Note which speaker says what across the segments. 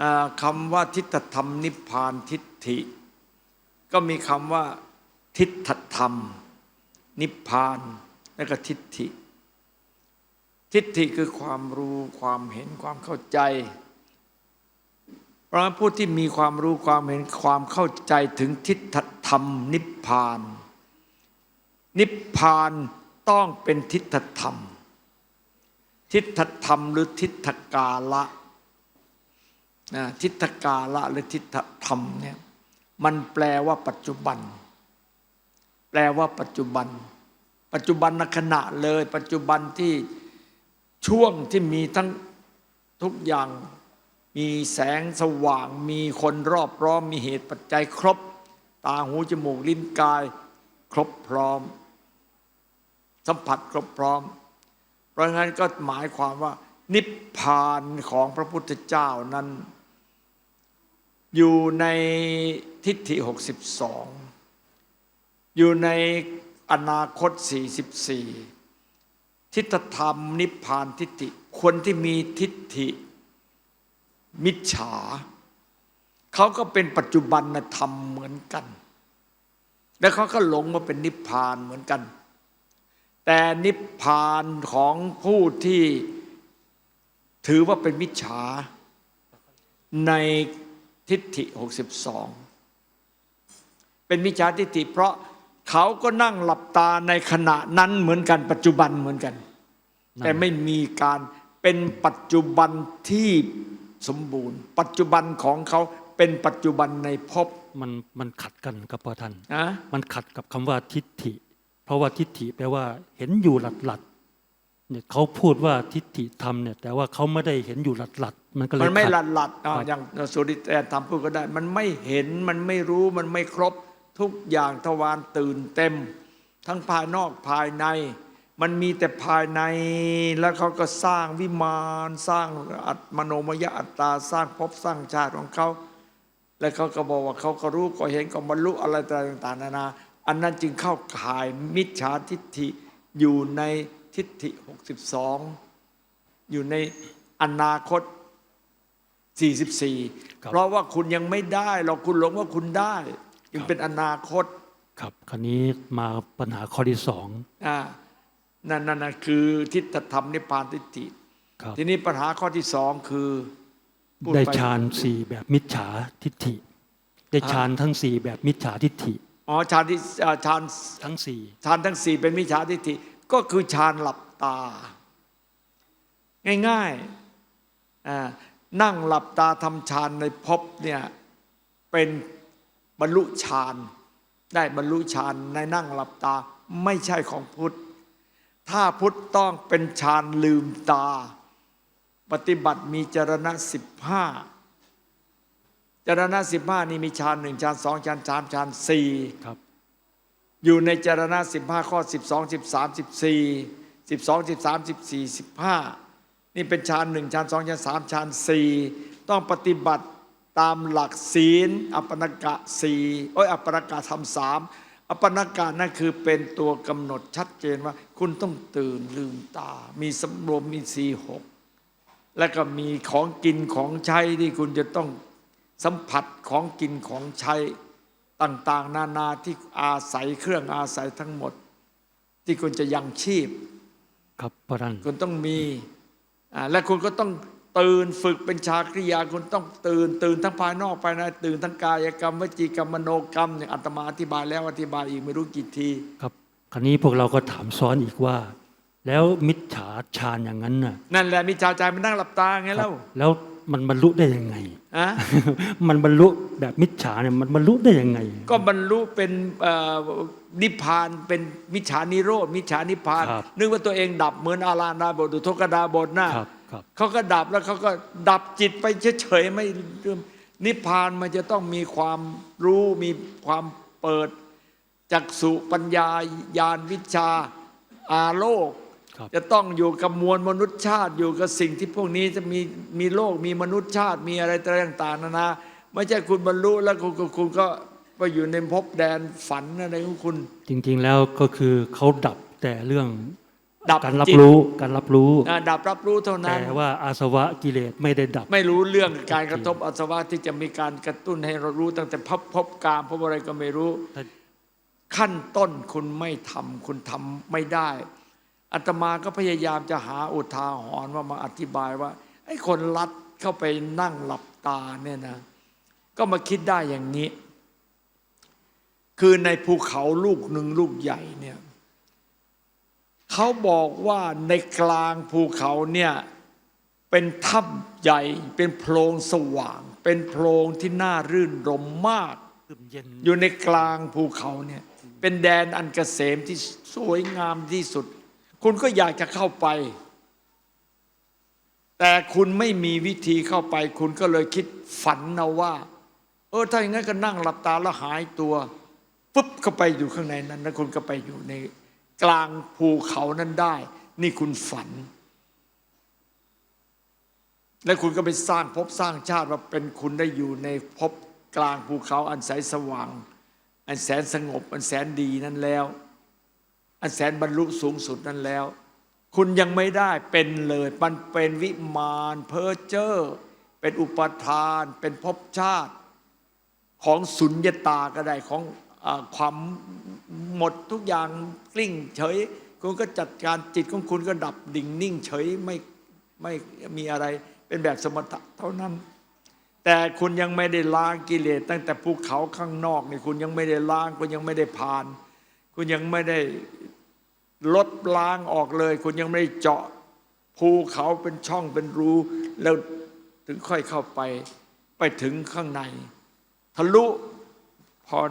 Speaker 1: อ่าคำว่าทิฏฐธรรมนิพพานทิฏฐิ ก็มีคำว่า ทิฏฐธรรม นิพพานและก็ทิฏฐิ ทิฏฐิคือความรู้ความเห็นความเข้าใจ เพราะผู้ที่มีความรู้ความเห็นความเข้าใจถึงทิฏฐธรรม นิพพาน นิพพานต้องเป็นทิฏฐธรรม ทิฏฐธรรมหรือทิฏฐกาละ นะทิฏฐกาละหรือทิฏฐธรรมเนี่ยมันแปลว่าปัจจุบัน แปลว่าปัจจุบัน ปัจจุบันขณะเลย ปัจจุบันที่ช่วงที่มีทั้งทุกอย่าง มีแสงสว่าง มีคนรอบร้อม มีเหตุปัจจัยครบ ตาหูจมูกลิ้นกาย ครบพร้อม สัมผัสครบพร้อม เพราะงั้นก็หมายความว่า นิพพานของพระพุทธเจ้านั้น อยู่ในทิฏฐิ 62 อยู่ในอนาคต 44 ทิฏฐธรรมนิพพานทิฏฐิ คนที่มีทิฏฐิมิจฉา เขาก็เป็นปัจจุบันธรรมเหมือนกัน แล้วเขาก็หลงมาเป็นนิพพานเหมือนกัน แต่นิพพานของผู้ที่ถือว่าเป็นมิจฉาใน ทิฏฐิ 62 เป็นมิจฉาทิฏฐิเพราะเขาก็นั่งหลับตาในขณะนั้นเหมือนกันปัจจุบันเหมือนกัน แต่ไม่มีการเป็นปัจจุบันที่สมบูรณ์ ปัจจุบันของเขาเป็นปัจจุบันในภพ
Speaker 2: มันมันขัดกันครับพ่อท่าน
Speaker 1: นะ
Speaker 2: มันขัดกับคำว่าทิฏฐิ เพราะว่าทิฏฐิแปลว่าเห็นอยู่หลัดหลัดๆ เนี่ยเขาพูดว่าทิฏฐิธรรมเนี่ยแต่ว่าเขาไม่ได้เห็นอยู่หลัดหลัดๆมันก็เลย
Speaker 1: มันไม่ห
Speaker 2: ขั
Speaker 1: ลั
Speaker 2: ด
Speaker 1: ดหลัดอ่า
Speaker 2: ครับ
Speaker 1: อย่างสุริแตนทำพูดก็ได้ มันไม่เห็นมันไม่รู้มันไม่ครบทุกอย่างทวารตื่นเต็ม ทั้งภายนอกภายใน มันมีแต่ภายในแล้วเขาก็สร้างวิมานสร้างอัตมโนมยอัตตาสร้างภพสร้างชาติของเขาแล้วเขาก็บอกว่าเขาก็รู้ก็เห็นก็บรรลุอะไรต่างๆนานา อันนั้นจึงเข้าข่ายมิจฉาทิฏฐิอยู่ใน ทิฏฐิ 62 อยู่ในอนาคต 44
Speaker 2: ครับ
Speaker 1: เพราะว่าคุณยังไม่ได้หรอกคุณหลงว่าคุณได้ยังเป็นอนาคต
Speaker 2: ครับคราวนี้มาปัญหาข้อที่สอง
Speaker 1: อ่านั่นนั่นนะคือทิฏฐธรรมนิพพานทิฏฐิ
Speaker 2: ครับ
Speaker 1: ทีนี้ปัญหาข้อที่สองคือพู
Speaker 2: ได้
Speaker 1: ป
Speaker 2: ฌานสี่แบบมิจฉาทิฏฐิ ได้ฌานทั้งสี่แบบมิจฉาทิฏฐิ
Speaker 1: อ๋อฌานที่อ่าฌาน
Speaker 2: ทั้งสี่
Speaker 1: ฌานทั้งสี่เป็นมิจฉาทิฏฐิ ก็คือฌานหลับตา ง่ายๆนั่งหลับตาทำฌานในภพเนี่ยเป็นบรรลุฌานได้บรรลุฌานในนั่งหลับตาไม่ใช่ของพุทธ ถ้าพุทธต้องเป็นฌานลืมตา ปฏิบัติมีจรณะสิบห้าจรณะสิบห้านี่มีฌานหนึ่งฌานสองฌานสามฌานสี่
Speaker 2: ครับ
Speaker 1: อยู่ในจารณะสิบห้าข้อสิบสองสิบสามสิบสี่สิบสองสิบสามสิบสี่สิบห้านี่เป็นฌานหนึ่งฌานสองฌานสามฌานสี่ต้องปฏิบัติตามหลักศีล อัปปนกะสี่โอ้ยอัปปนกะทำสามอัปปนกะนั่นคือเป็นตัวกำหนดชัดเจนว่า คุณต้องตื่นลืมตา มีสำรวมมีสี่หกแล้วก็มีของกินของใช้ที่คุณจะต้องสัมผัสของกินของใช้ ต่างๆ นานาที่อาศัยเครื่องอาศัยทั้งหมด ที่คุณจะยังชีพ
Speaker 2: ครับพ่อท่าน
Speaker 1: คุณต้องมีอ่าและคุณก็ต้องตื่นฝึกเป็นชากริยาคุณต้องตื่น ตื่นทั้งภายนอกภายในตื่นทั้งกายกรรมวจีกรรมมโนกรรมอย่างอาตมาอธิบายแล้วอธิบายอีกไม่รู้กี่ที
Speaker 2: ครับ คราวนี้พวกเราก็ถามซ้อนอีกว่า แล้วมิจฉาฌานอย่างนั้นน่ะ
Speaker 1: นั่นแหละมีชาวใจมันนั่งหลับตาไง
Speaker 2: ครั
Speaker 1: แล้
Speaker 2: บ
Speaker 1: ว
Speaker 2: แล้ว มันบรรลุได้ยังไง
Speaker 1: อะ
Speaker 2: มันบรรลุแบบมิจฉาเนี่ยมันบรรลุได้ยังไง
Speaker 1: ก็บรรลุเป็นเอ่อนิพพานเป็นมิจฉานิโรธมิจฉานิพพาน
Speaker 2: ครับ
Speaker 1: นึกว่าตัวเองดับเหมือนอาราดาบทอุทกดาบทนะครับ
Speaker 2: ครับ
Speaker 1: เขาก็ดับแล้วเขาก็ดับจิตไปเฉยๆไม่เรื่องนิพพานมันจะต้องมีความรู้มีความเปิดจักสุปัญญาญาณวิชาอาโลก
Speaker 2: ครับ
Speaker 1: จะต้องอยู่กับมวลมนุษยชาติอยู่กับสิ่งที่พวกนี้จะมีมีโลกมีมนุษยชาติมีอะไรต่างๆนานาไม่ใช่คุณบรรลุแล้วคุณคุณคุณก็ไปอยู่ในภพแดนฝันอะไรของคุณ
Speaker 2: จริง ๆแล้วก็คือเขาดับแต่เรื่อง
Speaker 1: ดับ
Speaker 2: การรับ
Speaker 1: จิต
Speaker 2: รู้การรับรู้
Speaker 1: อ่าดับรับรู้เท่านั้น
Speaker 2: แต่ว่าอาสวะกิเลสไม่ได้ดับ
Speaker 1: ไม่รู้เรื่องการกระทบอาสวะที่จะมีการกระตุ้นให้เรารู้ตั้งแต่พบพบกามพบอะไรก็ไม่รู้
Speaker 2: ถ้า
Speaker 1: ขั้นต้นคุณไม่ทำคุณทำไม่ได้ อาตมาก็พยายามจะหาอุทาหรณ์ว่ามาอธิบายว่าไอ้คนลัดเข้าไปนั่งหลับตาเนี่ยนะ ก็มาคิดได้อย่างนี้ คือในภูเขาลูกหนึ่งลูกใหญ่เนี่ยเขาบอกว่าในกลางภูเขาเนี่ยเป็นถ้ำใหญ่ เป็นโพรงสว่าง เป็นโพรงที่น่ารื่นรมมาก
Speaker 2: ย
Speaker 1: อยู่ในกลางภูเขาเนี่ยเป็นแดนอันเกษมที่สวยงามที่สุด คุณก็อยากจะเข้าไป แต่คุณไม่มีวิธีเข้าไป คุณก็เลยคิดฝันนะว่า เออถ้าอย่างนั้นก็นั่งหลับตาแล้วหายตัวปุ๊บเข้าไปอยู่ข้างในนั้นแล้วคุณก็ไปอยู่ในกลางภูเขานั้นได้ นี่คุณฝัน และคุณก็ไปสร้างภพสร้างชาติว่าเป็นคุณได้อยู่ในภพกลางภูเขาอันแสนสว่าง อันแสนสงบ อันแสนดีนั้นแล้ว อันแสนบรรลุสูงสุดนั้นแล้ว คุณยังไม่ได้เป็นเลย มันเป็นวิมานเพอเจอร์เป็นอุปทาน เป็นภพชาติ ของสุญญตาก็ได้ของอความหมดทุกอย่างกลิ้งเฉย คุณก็จัดการจิตของคุณก็ดับดิ่งนิ่งเฉยไม่ไม่มีอะไรเป็นแบบสมถะเท่านั้น แต่คุณยังไม่ได้ล้างกิเลสตั้งแต่ภูเขาข้างนอกนี่คุณยังไม่ได้ล้างคุณยังไม่ได้ผ่าน คุณยังไม่ได้ ลดล้างออกเลย คุณยังไม่ได้เจาะภูเขาเป็นช่องเป็นรูแล้วถึงค่อยเข้าไปไปถึงข้างใน ทะลุพร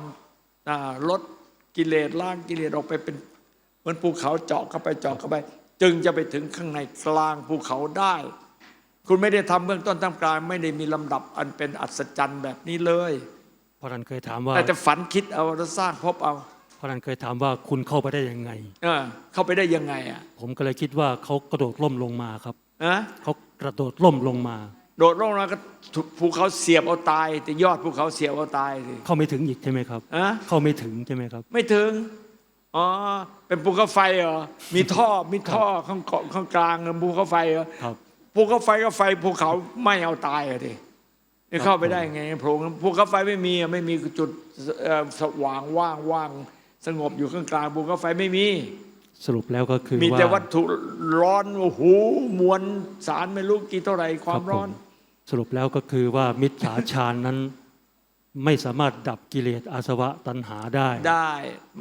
Speaker 1: อ่าลดกิเลสล้างกิเลสออกไปเป็นเหมือนภูเขาเจาะเข้าไปเจาะเข้าไป จึงจะไปถึงข้างในกลางภูเขาได้ คุณไม่ได้ทำเบื้องต้นท่ามกลาง ไม่ได้มีลำดับอันเป็นอัศจรรย์แบบนี้เลย
Speaker 2: เพราะนั้นเคยถามว่า
Speaker 1: แต่จะฝันคิดเอาแล้วสร้างพบเอา
Speaker 2: เพราะนั้นเคยถามว่าคุณเข้าไปได้ยังไง
Speaker 1: เออเข้าไปได้ยังไงอะ
Speaker 2: ผมก็เลยคิดว่าเขากระโดดล่มลงมาครับ
Speaker 1: นะ
Speaker 2: เขากระโดดล่มลงมา
Speaker 1: โดดลงมาก็ถูกภูเขาเสียบเอาตาย แต่ยอดภูเขาเสียบเอาตายสิ
Speaker 2: เข้าไม่ถึงอีกใช่ไหมครับ
Speaker 1: อะ
Speaker 2: เข้าไม่ถึงใช่ไหมครับ
Speaker 1: ไม่ถึงอ๋อเป็นภูเขาไฟเหรอมีท่อมีท่อข้างเกาะข้างกลางภูเขาไฟเหรอ
Speaker 2: ครับ
Speaker 1: ภูเขาไฟก็ไฟภูเขาไม่เอาตายอะดิจะเข้าไปได้ไงโพรงภูเขาไฟไม่มีอะไม่มีจุดเอ่อสว่างว่างว่าง สงบอยู่ข้างกลางภูเขาไฟไม่มี
Speaker 2: สรุปแล้วก็คือ
Speaker 1: มี
Speaker 2: ว่า
Speaker 1: แต่วัตถุร้อนโอ้โหมวลสารไม่รู้กี่เท่าไหร่ความร้อน
Speaker 2: บผมสรุปแล้วก็คือว่ามิจฉาฌานนั้นไม่สามารถดับกิเลสอาสวะตัณหาได้
Speaker 1: ได้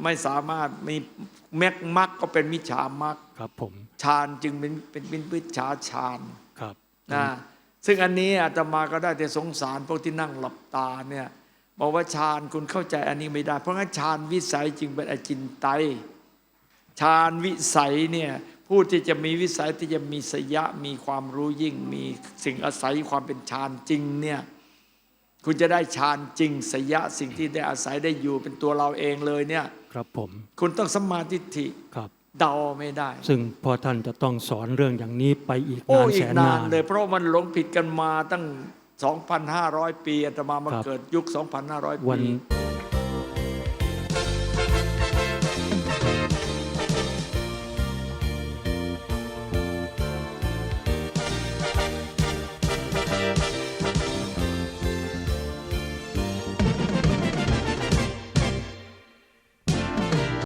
Speaker 1: ไม่สามารถมีแม็กมักก็เป็นมิจฉามัก
Speaker 2: ครับผม
Speaker 1: ฌานจึงเป็นเป็นเป็นมิจฉาฌาน
Speaker 2: ครับ
Speaker 1: นะซึ่งอันนี้อาตมาก็ได้แต่สงสารพวกที่นั่งหลับตาเนี่ย บอกว่าฌานคุณเข้าใจอันนี้ไม่ได้ เพราะงั้นฌานวิสัยจึงเป็นอจินไตยฌานวิสัยเนี่ยผู้ที่จะมีวิสัยที่จะมีสยะมีความรู้ยิ่ง มีสิ่งอาศัยความเป็นฌานจริงเนี่ยคุณจะได้ฌานจริงสยะสิ่งที่ได้อาศัยได้อยู่เป็นตัวเราเองเลยเนี่ย
Speaker 2: ครับผม
Speaker 1: คุณต้องสมมาทิฏฐิ
Speaker 2: ครับ
Speaker 1: เดาไม่ได้
Speaker 2: ซึ่งพอท่านจะต้องสอนเรื่องอย่างนี้ไปอีก
Speaker 1: โอ้
Speaker 2: นาน
Speaker 1: อี
Speaker 2: แส
Speaker 1: ก
Speaker 2: น
Speaker 1: นานา
Speaker 2: นน
Speaker 1: เลยเพราะมันหลงผิดกันมาตั้ง 2,500 ปีอาตมามา
Speaker 2: ครับ
Speaker 1: เกิดยุค 2,500
Speaker 2: วัน
Speaker 1: ปี